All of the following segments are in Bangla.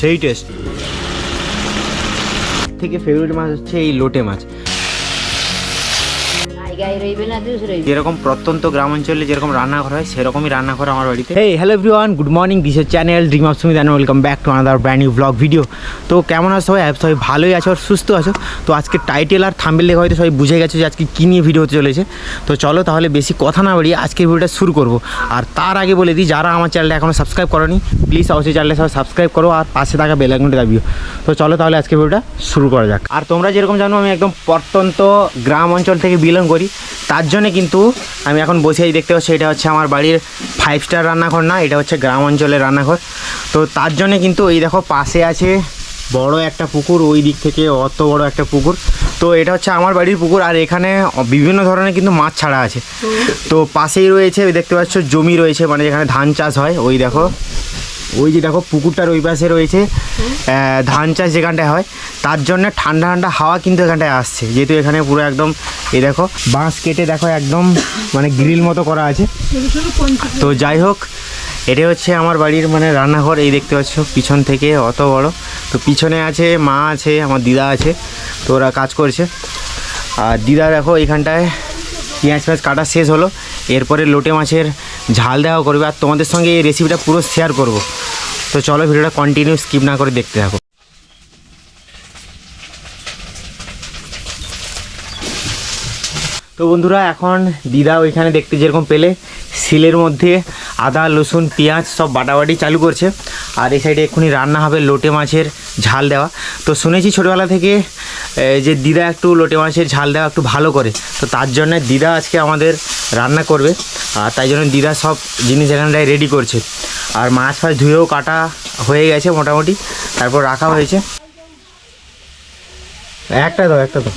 সেই টেস্ট থেকে ফেভারিট মাছ হচ্ছে এই লোটে মাছ। যেরকম প্রত্যন্ত গ্রাম অঞ্চলে যেরকম রান্নাঘর হয় সেরকমই রান্নাঘর আমার বাড়িতে। Hey hello everyone good morning this channel dream of Sumit and welcome back to another brand new blog video তো কেমন আছো সবাই? সবাই ভালোই আছো আর সুস্থ আছো। তো আজকে টাইটেল আর থাম্বেল দেখে হয়তো সবাই বুঝে গেছো যে আজকে কী নিয়ে ভিডিও হতে চলেছে। তো চলো তাহলে বেশি কথা না বাড়িয়ে আজকের ভিডিওটা শুরু করব। আর তার আগে বলে দিই যারা আমার চ্যানেলটা এখনও সাবস্ক্রাইব করনি প্লিজ অবশ্যই চ্যানেলটা সবাই সাবস্ক্রাইব করো আর পাশে থাকা বেলাইকনটা দাবিও। তো চলো তাহলে আজকের ভিডিওটা শুরু করা যাক। আর তোমরা যেরকম জানো আমি একদম প্রত্যন্ত গ্রাম অঞ্চল থেকে বিলং করি। তার জন্য কিন্তু আমি এখন বসে আছি দেখতে পাচ্ছি এটা হচ্ছে আমার বাড়ির ফাইভ স্টার রান্নাঘর না এটা হচ্ছে গ্রাম অঞ্চলের রান্নাঘর। তো তার জন্য কিন্তু এই দেখো পাশে আছে বড় একটা পুকুর ওই দিক থেকে অত বড় একটা পুকুর। তো এটা হচ্ছে আমার বাড়ির পুকুর আর এখানে বিভিন্ন ধরনের কিন্তু মাছ ছাড়া আছে। তো পাশেই রয়েছে দেখতে পাচ্ছ জমি রয়েছে মানে যেখানে ধান চাষ হয় ওই দেখো। ওই যে দেখো পুকুরটার ওই পাশে রয়েছে ধান চাষ যেখানটায় হয় তার জন্য ঠান্ডা ঠান্ডা হাওয়া কিন্তু এখানটায় আসছে। যেহেতু এখানে পুরো একদম এই দেখো বাঁশ কেটে দেখো একদম মানে গ্রিল মতো করা আছে। তো যাই হোক এটা হচ্ছে আমার বাড়ির মানে রান্নাঘর এই দেখতে পাচ্ছ পিছন থেকে অত বড়। তো পিছনে আছে মা আছে আমার দিদা আছে তো ওরা কাজ করছে। আর দিদা দেখো এখানটায় পেঁয়াজ পেঁয়াজ কাটা শেষ হলো। এরপরে লোটে মাছের ঝাল দেওয়া করবে আর তোমাদের সঙ্গে এই রেসিপিটা পুরো শেয়ার করব। তো চলো ভিডিওটা কন্টিনিউ স্কিপ না করে দেখতে থাকো। তো বন্ধুরা, এখন দিদা ওইখানে দেখতে যেরকম পেলে, শিলের মধ্যে আদা, রসুন, পেঁয়াজ সব বাটাবাটি চালু করছে। আর এই সাইডে এক্ষুনি রান্না হবে লোটে মাছের ঝাল দেওয়া। তো শুনেছি ছোটোবেলা থেকে যে দিদা একটু লোটে মাছের ঝাল দেওয়া একটু ভালো করে। তো তার জন্য দিদা আজকে আমাদের রান্না করবে আর তাই জন্য দিদা সব জিনিস এখানটায় রেডি করছে। আর মাছ ফাছ ধুয়েও কাটা হয়ে গেছে মোটামুটি তারপর রাখা হয়েছে। একটা দাও একটা দাও।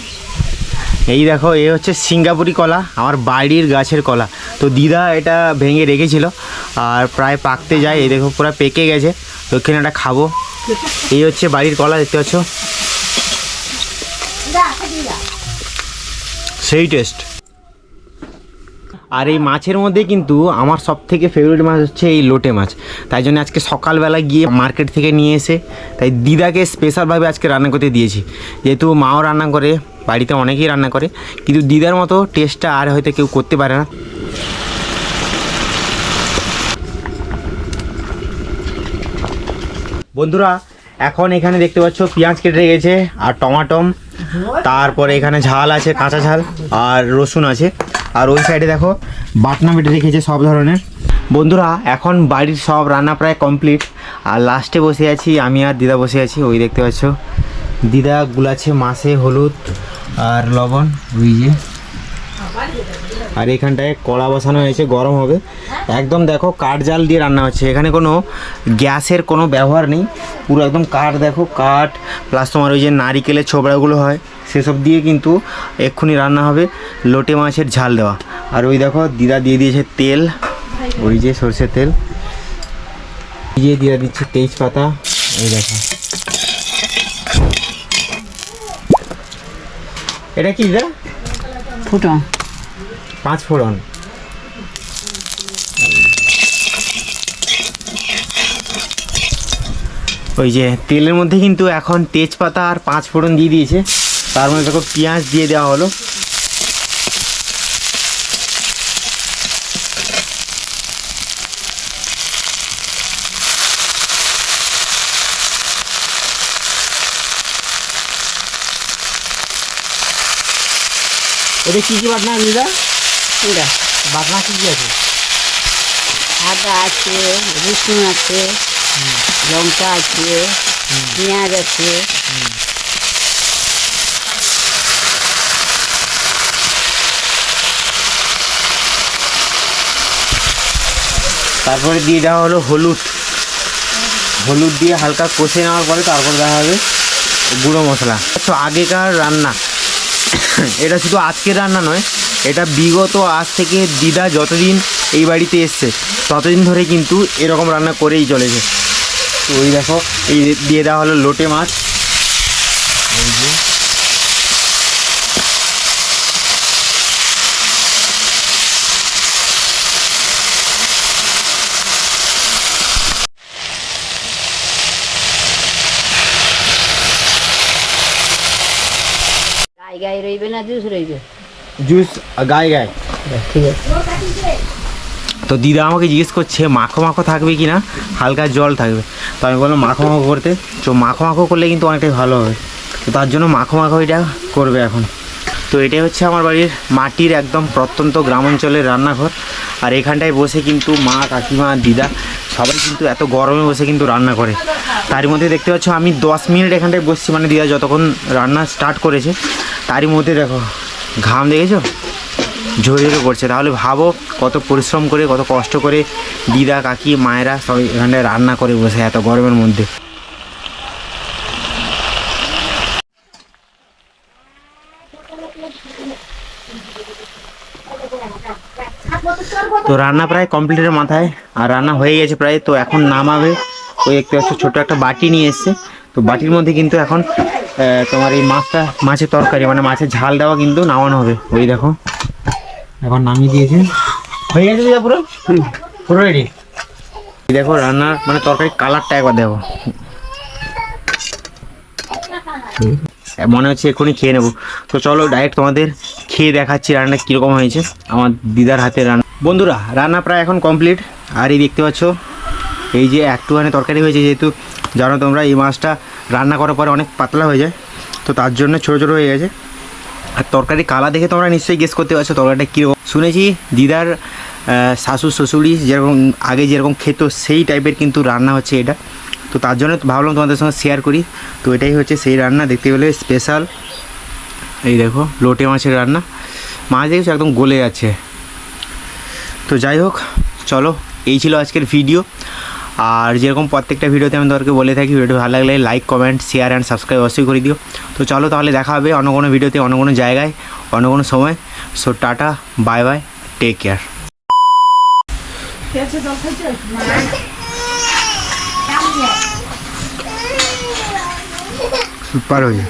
এই দেখো এ হচ্ছে সিঙ্গাপুরি কলা আমার বাড়ির গাছের কলা। তো দিদা এটা ভেঙে রেখেছিল আর প্রায় পাকতে যায় এই দেখো পুরো পেকে গেছে। এখানে একটা খাব। এই হচ্ছে বাড়ির কলা দেখতে পাচ্ছ? সেই টেস্ট আর এই মাছের মধ্যে কিন্তু আমার সব থেকে ফেভারিট মাছ হচ্ছে এই লোটে মাছ। তাই জন্য আজকে সকালবেলা গিয়ে মার্কেট থেকে নিয়ে এসে, তাই দিদাকে স্পেশালভাবে আজকে রান্না করতে দিয়েছি। যেহেতু মাও রান্না করে, বাড়িতে অনেকেই রান্না করে, কিন্তু দিদার মতো টেস্টটা আর হয়তো কেউ করতে পারে না। বন্ধুরা, এখন এখানে দেখতে পাচ্ছ পেঁয়াজ কেটে রেখেছে আর টমাটম, তারপরে এখানে ঝাল আছে, কাঁচা ঝাল আর রসুন আছে। আর ওই সাইডে দেখো, বাটনা বেটে রেখেছে সব ধরনের। বন্ধুরা, এখন বাড়ির সব রান্না প্রায় কমপ্লিট আর লাস্টে বসে আছি, আমি আর দিদা বসে আছি, ওই দেখতে পাচ্ছ। দিদা গুলাছে মাছে, হলুদ আর লবণ, ওই যে আর এখানটায় কড়া বসানো হয়েছে, গরম হবে। একদম দেখো কাঠ জাল দিয়ে রান্না হচ্ছে। এখানে কোনো গ্যাসের কোনো ব্যবহার নেই। পুরো একদম কাঠ দেখো, কাঠ, প্লাস তোমার ওই যে নারিকেলের ছোবড়াগুলো হয়, সেসব দিয়ে কিন্তু এক্ষুনি রান্না হবে, লোটে মাছের ঝাল দেওয়া। আর ওই দেখো দিদা দিয়ে দিয়েছে তেল, ওই যে সর্ষের তেল। দিয়ে দিদা দিচ্ছে তেজপাতা, এই দেখো। এটা কি দিদা? ফুটো। পাঁচ ফোড়ন। ওই যে তেলের মধ্যে কিন্তু এখন তেজপাতা আর পাঁচ ফোড়ন দিয়ে দিয়েছে। তার মধ্যে দেখো পেঁয়াজ দিয়ে দেওয়া হলো। এটা কি কি বাটনা দিদা কি কি আছে? আদা আছে রসুন আছে লঙ্কা আছে পেঁয়াজ আছে। তারপরে দিয়ে দেওয়া হলো হলুদ। হলুদ দিয়ে হালকা কষে নেওয়ার পরে তারপর দেওয়া হবে গুঁড়ো মশলা। তো আগেকার রান্না। এটা শুধু আজকের রান্না নয় এটা বিগত আজ থেকে দিদা যতদিন এই বাড়িতে এসছে, ততদিন ধরে কিন্তু এরকম রান্না করেই চলেছে। তো ওই দেখো, এই দিয়ে দেওয়া হলো লোটে মাছ। গায়ে রইবে না, জুস রইবে? জুস গায়ে গায়ে। ঠিক আছে। তো দিদা আমাকে জিজ্ঞেস করছে মাখো মাখো থাকবে কি না? হালকা জল থাকবে। তো আমি বললাম মাখো মাখো করতে। তো মাখো মাখো করলে কিন্তু অনেকটাই ভালো হবে। তো তার জন্য মাখো মাখো এটা করবে এখন। তো এটাই হচ্ছে আমার বাড়ির মাটির একদম প্রত্যন্ত গ্রাম অঞ্চলের রান্নাঘর। আর এখানটায় বসে কিন্তু মা কাকিমা দিদা সবাই কিন্তু এত গরমে বসে কিন্তু রান্না করে। তারই মধ্যে দেখতে পাচ্ছ আমি দশ মিনিট এখানটায় বসছি। মানে দিদা যতক্ষণ রান্না স্টার্ট করেছে তারই মধ্যে দেখো ঘাম দেখেছ? ঝরে ঝরে পড়ছে তাহলে ভাবো কত পরিশ্রম করে, কত কষ্ট করে দিদা, কাকি, মায়েরা সবাই এখানে রান্না করে বসে এত গরমের মধ্যে। তো রান্না প্রায় কমপ্লিটের মাথায়, আর রান্না হয়ে গেছে প্রায়। তো এখন নামাবে। ওই একটু একটা ছোট একটা বাটি নিয়ে এসছে। তো বাটির মধ্যে কিন্তু এখন তোমার এই মাছটা, মাছের তরকারি মানে মাছের ঝাল দেওয়া কিন্তু নামানো হবে। ওই দেখো। এখন নামিয়ে দিয়েছে। হয়ে গেছে পুরো? পুরো রেডি দেখো, রান্নার মানে তরকারি কালারটা একবার দেখো। মনে হচ্ছে এক্ষুনি খেয়ে নেব। তো চলো ডাইরেক্ট তোমাদের খেয়ে দেখাচ্ছি রান্না কীরকম হয়েছে। আমার দিদার হাতে রান্না। বন্ধুরা, রান্না প্রায় এখন কমপ্লিট আর এই দেখতে পাচ্ছ, এই যে একটুখানি তরকারি হয়েছে, যেহেতু জানো তোমরা, এই মাছটা রান্না করার পরে অনেক পাতলা হয়ে যায়। তো তার জন্য ছোটো ছোটো হয়ে গেছে। আর তরকারি কালা দেখে তোমরা নিশ্চয়ই গেস করতে পারছ তরকারিটা কীরকম। শুনেছি দিদার শাশুড় শ্বশুরি যেরকম, আগে যেরকম খেত সেই টাইপের কিন্তু রান্না হচ্ছে এটা। তো তার জন্য ভাবলাম তোমাদের সঙ্গে শেয়ার করি। তো এটাই হচ্ছে সেই রান্না, দেখতে গেলে স্পেশাল এই দেখো, লোটে মাছের রান্না। মাছ দেখেছ? একদম গলে যাচ্ছে। তো যাই হোক, চলো, এই ছিল আজকের ভিডিও আর যেরকম প্রত্যেকটা ভিডিওতে আমি তোমাদেরকে বলে থাকি ভিডিওটি ভালো লাগলে like comment share and subscribe অবশ্যই করে দিও। তো চলো তাহলে দেখা হবে অন্য কোনো ভিডিওতে অন্য কোনো জায়গায় অন্য কোনো সময়। So tata bye bye take care super হয়ে